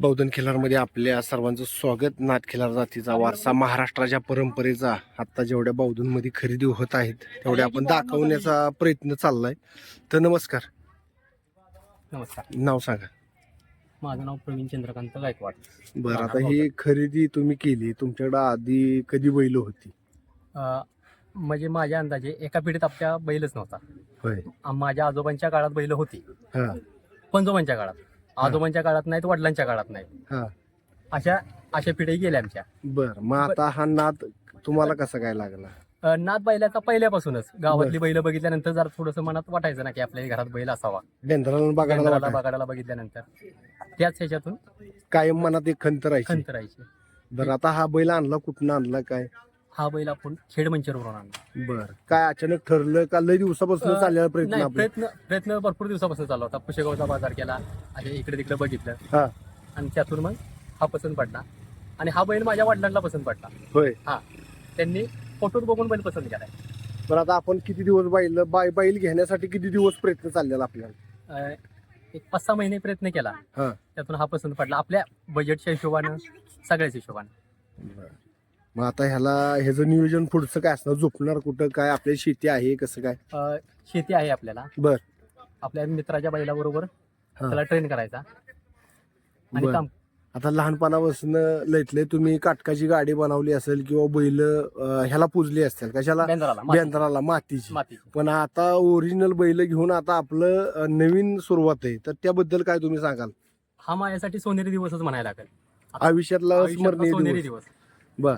बौद्धन खिलारमध्ये आपल्या सर्वांचं स्वागत. नाथ खिलार जातीचा वारसा महाराष्ट्राच्या परंपरेचा आता जेवढ्या बौद्धनमध्ये खरेदी होत आहेत तेवढ्या आपण दाखवण्याचा प्रयत्न चाललाय. तर नमस्कार. नमस्कार. नाव सांगा. माझं नाव प्रवीण चंद्रकांत गायकवाड. बरं आता ही खरेदी तुम्ही केली तुमच्याकडे आधी कधी बैल होती? अं, म्हणजे माझ्या अंदाजे एका पिढीत आपल्या बैलच नव्हता. होय. आ- माझ्या आजोबांच्या काळात बैल होती. हा. पंजोबांच्या काळात. आजोबांच्या काळात नाहीत वडिलांच्या काळात नाहीत. हा. अशा अशा पिढी गेल्या आमच्या. बर मग आता हा नाद तुम्हाला कसा काय लागला? अं, नाद बैलाचा पहिल्यापासूनच. गावातली बैल बघितल्यानंतर जरा थोडंसं मनात वाटायचं ना की आपल्या घरात बैल असावा. बेंद्राला बघायला. बगाडाला बघितल्यानंतर. त्याच ह्याच्यातून कायम मनात एक खंत राहायची. खंत राहायची. बरं आता हा बैल आणला कुठनं आणला काय? हा बैल आपण खेड मंचरवरून आणला. बर. काय अचानक ठरलं का लय दिवसापासून चाललेला प्रयत्न नाही आपला प्रयत्न प्रयत्न भरपूर दिवसापासून चालला होता. पुशेगावचा बाजार केला आणि इकडे तिकडे बघितलं. हा. आणि त्यातून मग हा पसंत पडला. आणि हा बैल माझ्या वडिलांना पसंत पडला. होय. हा. त्यांनी फोटोत बघून बैल पसंत केलाय बरं आता आपण किती दिवस बैल बाय बैल घेण्यासाठी किती दिवस प्रयत्न चाललेला आपल्याला? अं, एक पाच सहा महिने प्रयत्न केला. हा. त्यातून हा पसंत पडला. आपल्या बजेटच्या हिशोबानं सगळ्याच हिशोबानं. मग आता ह्याला ह्याचं नियोजन पुढचं काय असणार? झोपणार कुठं? काय आपली शेती आहे कसं काय? अं, शेती आहे आपल्याला. बर. आपल्या मित्राच्या बैलाबरोबर. त्याला ट्रेन करायचा. आणि बर. काम आता लहानपणापासून लयतले तुम्ही काटकाची गाडी बनवली असेल किंवा बैल अं, ह्याला पुजली असतील. कशाला? बेंद्राला माती- बेंद्राला मातीची. माती पण आता ओरिजिनल बैल घेऊन आता आपलं अं, नवीन सुरुवात आहे. तर त्याबद्दल काय तुम्ही सांगाल? हा माझ्यासाठी सोनेरी दिवसच म्हणायला लागेल. आयुष्यातला आयुष्यातला स्मरणीय सोनेरी दिवस. दिवस. बर.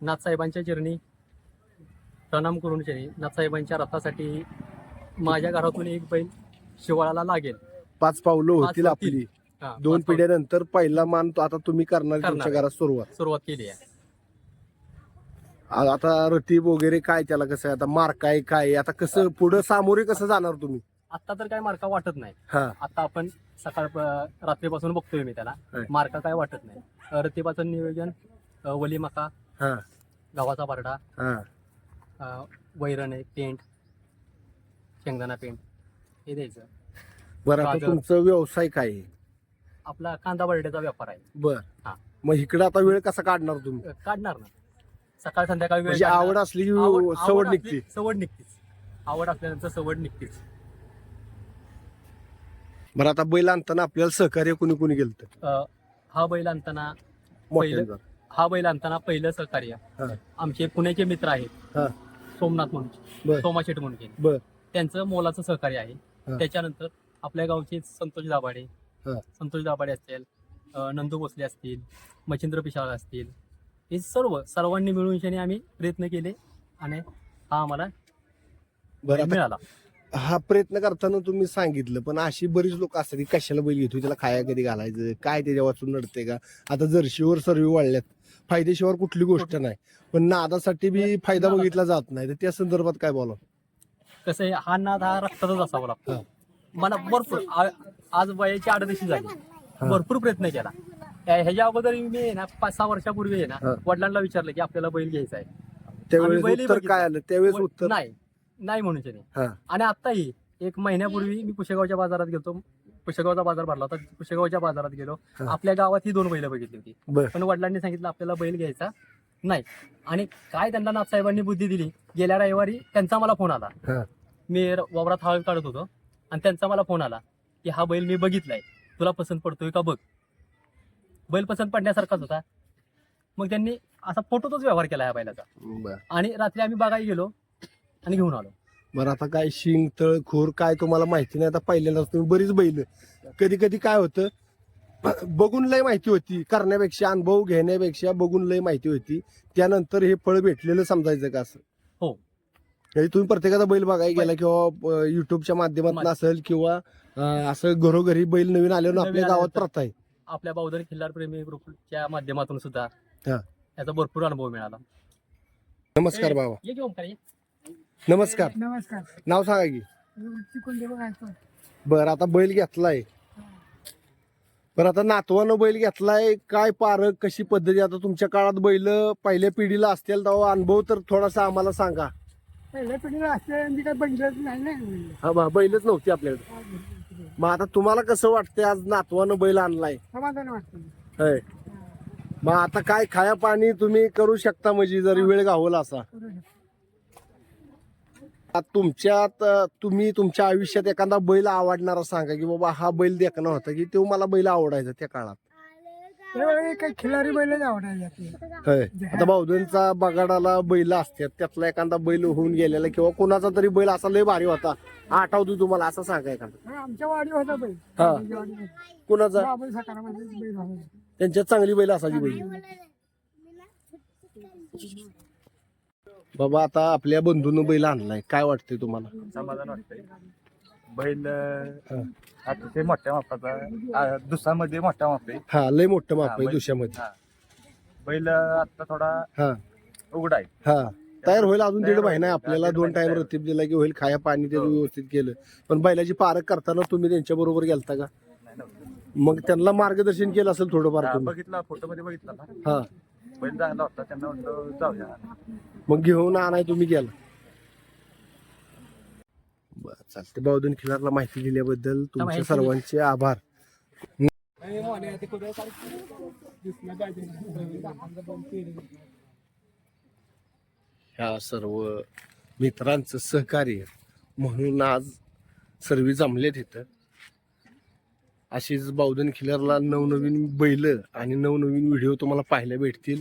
नाथसाहेबांच्या चरणी प्रणाम करून चरणी नाथसाहेबांच्या रथासाठी माझ्या घरातून एक बैल शिवाळाला लागेल. पाच पावलं पाच होतील होतील. आपली. हा, दोन पाच पिढ्यानंतर पहिला मान तो आता तुम्ही करणार करणार तुमच्या. घरात सुरुवात. सुरुवात केली आहे. आ- आता रतीब वगैरे काय त्याला कसं आहे? आता मार्क आहे काय आहे? आता कसं पुढं सामोरे कसं जाणार तुम्ही? आता तर काय मार्का वाटत नाही. हा. आता आपण सकाळ रात्रीपासून बघतोय मी त्याला. होय. मार्का काय वाटत नाही. रतिबाचं नियोजन अ, वली मका हा. गव्हाचा पारडा हा. अ, वैरण आहे पेंट शेंगदाणा पेंट हे द्यायचं. बरं आता गाजर. तुमचं व्यवसाय काय आहे? आपला कांदा बर्डेचा व्यापार आहे. बर. हा. मग इकडे आता वेळ कसा काढणार तुम्ही? अ, काढणार ना. सकाळ संध्याकाळी वेळ म्हणजे काढणार. आवड असली की आवड- सवड असली- निघते. सवड निघतीच. आवड असल्यानंतर सवड निघतीच. बरं आता बैल आणताना आपल्याला सहकार्य कोणी कोणी गेलं अ, हा बैल आणताना पहिलं- हा बैल आणताना पहिलं सहकार्य हा. आमचे पुण्याचे मित्र आहेत हा. सोमनाथ म्हणून बर. सोमा शेठ म्हणून बर. त्यांचं मोलाचं सहकार्य आहे. त्याच्यानंतर आपल्या गावचे संतोष दाभाडे हा. संतोष दाभाडे असतील अ, नंदू भोसले असतील मच्छिंद्र पिशाळ असतील हे सर्व सर्वांनी मिळून शनी आम्ही प्रयत्न केले आणि हा आम्हाला बरं आता मिळाला हा प्रयत्न करताना तुम्ही सांगितलं पण अशी बरीच लोक असतात की कशाला बैल घेतो त्याला खाया कधी घालायचं काय त्याच्या वाचून नडते का आता जर्शीवर सर्व वाढल्यात फायदेशीर कुठली गोष्ट नाही. पण नादासाठी बी फायदा. बघितला जात नाही. तर त्या संदर्भात काय बोला कसं आहे हा नाद हा रक्तातच असावा लागतो. मला भरपूर आ- आज वयाची आडदिशी झाली. भरपूर प्रयत्न केला. त्या- ह्याच्या अगोदर मी आहे ना पाच सहा वर्षापूर्वी आहे ना. वडिलांना विचारलं की आपल्याला बैल घ्यायचा आहे. त्यावेळेस बैलही उत्तर. काय आलं? त्यावेळेस उत्तर? नाही. नाही म्हणून हा. आणि आताही एक महिन्यापूर्वी मी पुशेगावच्या बाजारात गेलो पुशेगावचा बाजार भरला होता. पुशेगावच्या बाजारात गेलो. आपल्या गावात ही दोन बैल बघितली होती. पण वडिलांनी सांगितलं आपल्याला बैल घ्यायचा नाही. आणि काय त्यांना नाथसाहेबांनी बुद्धी दिली? गेल्या रविवारी त्यांचा मला फोन आला. मी वावरात हळद काढत होतो. आणि त्यांचा मला फोन आला की हा बैल मी बघितलाय. तुला पसंत पडतोय का बघ. बैल पसंत पडण्यासारखाच होता. मग त्यांनी असा फोटोतच व्यवहार केला या बैलाचा. आणि रात्री आम्ही बघायला गेलो आणि घेऊन आलो. बरं आता काय शिंग तळ खोर काय तुम्हाला माहिती नाही. आता पहिल्यांदाच तुम्ही बरीच बैल. कधी कधी काय होतं बघून लय माहिती होती. करण्यापेक्षा अनुभव घेण्यापेक्षा बघून लय माहिती होती. त्यानंतर हे फळ भेटलेलं समजायचं का असं? हो. म्हणजे तुम्ही प्रत्येकाचा बैल बघायला गेला किंवा युट्यूबच्या माध्यमातून माध्य- असेल किंवा असं घरोघरी बैल नवीन आल्यावर नवीन आपल्या गावात. प्रथा आहे. आपल्या बौद्धन खिल्लार प्रेमी ग्रुपच्या माध्यमातून सुद्धा हा. याचा भरपूर अनुभव मिळाला. नमस्कार बाबा. ये. नमस्कार. नमस्कार. नाव सांगा की. बघायचं बर आता बैल घेतलाय. बरं आता नातवानं बैल घेतलाय. काय पारख कशी पद्धती? आता तुमच्या काळात बैल पहिल्या पिढीला असतील तेव्हा अनुभव तर थोडासा आम्हाला सांगा. पहिल्या पिढीला असते मी काय बघितलंच नाही ना. हा बा बैलच नव्हती आपल्याकडे. मग आता तुम्हाला कसं वाटतंय आज नातवानं बैल आणलाय? समाधान वाटतं होय. मग आता काय खाया पाणी तुम्ही करू शकता म्हणजे जरी वेळ गावला असा. करू शकतो. आता तुमच्यात तुम्ही तुमच्या आयुष्यात एखादा बैल आवडणारा सांगा की बाबा हा बैल देखणं होता की तो मला बैल आवडायचा त्या काळात? त्यावेळी काही खिलारी बैलच आवडायचे आपले होय. आता बावधनचा बगाडाला बैल असतात त्यातला एखादा बैल होऊन गेलेला किंवा कोणाचा तरी बैल असा लय भारी होता आठवतो तुम्हाला असं सांगा एखादा. हा, आमच्या वाडी होता बैल. हा. आमच्या. कोणाचा? बाबा सकारामध्ये बैल होता. त्यांच्यात चांगली बैल असायची बैल. बाबा आता आपल्या बंधून बैल आणलाय. काय वाटतंय तुम्हाला? समाधान वाटतंय. बैल अं, अतिशय मोठ्या मापाचा दुसऱ्यामध्ये मोठ्या माप. आहे हा लय मोठं माप हा, आहे दुसऱ्यामध्ये. हा. बैल आता थोडा हा. उघडा आहे. हा. तयार होईल अजून दीड महिना आहे. आपल्याला. हा, दोन टाइम रतीब दिला की होईल खाया पाणी ते हो. व्यवस्थित केलं. पण बैलाची पारख करताना तुम्ही त्यांच्या बरोबर गेलता का? नाही नव्हतं. मग त्यांना मार्गदर्शन केलं असेल थोडंफार हा, तुम्ही. बघितला फोटो मध्ये बघितला ना. हा. बैल चांगला होता त्यांना म्हणलं जाऊया. मग घेऊन आणाय तुम्ही गेला. बरं चालते बावधन खिलारला माहिती दिल्याबद्दल तुमच्या सर्वांचे आभार. ह्या सर्व मित्रांचं सहकार्य म्हणून आज सर्व जमले तिथं अशीच बावधन खिलरला नवनवीन बैल आणि नवनवीन व्हिडिओ तुम्हाला पाहायला भेटतील.